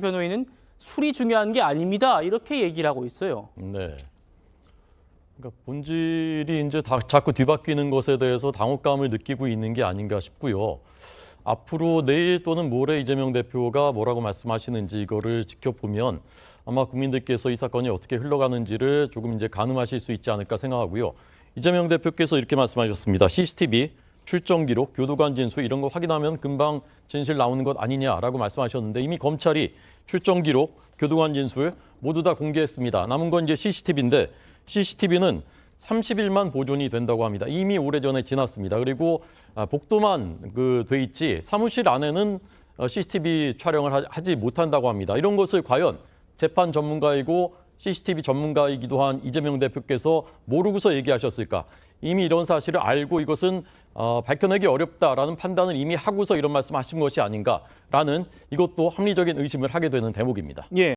변호인은 술이 중요한 게 아닙니다. 이렇게 얘기를 하고 있어요. 네. 그러니까 본질이 이제 다, 자꾸 뒤바뀌는 것에 대해서 당혹감을 느끼고 있는 게 아닌가 싶고요. 앞으로 내일 또는 모레 이재명 대표가 뭐라고 말씀하시는지 이거를 지켜보면 아마 국민들께서 이 사건이 어떻게 흘러가는지를 조금 이제 가늠하실 수 있지 않을까 생각하고요. 이재명 대표께서 이렇게 말씀하셨습니다. CCTV 출정 기록, 교도관 진술 이런 거 확인하면 금방 진실 나오는 것 아니냐라고 말씀하셨는데 이미 검찰이 출정 기록, 교도관 진술 모두 다 공개했습니다. 남은 건 이제 CCTV인데 CCTV는 30일만 보존이 된다고 합니다. 이미 오래전에 지났습니다. 그리고 아, 복도만 그 돼 있지 사무실 안에는 어, CCTV 촬영을 하- 하지 못한다고 합니다. 이런 것을 과연 재판 전문가이고 CCTV 전문가이기도 한 이재명 대표께서 모르고서 얘기하셨을까? 이미 이런 사실을 알고 이것은 어, 밝혀내기 어렵다라는 판단을 이미 하고서 이런 말씀하신 것이 아닌가라는 이것도 합리적인 의심을 하게 되는 대목입니다. 예.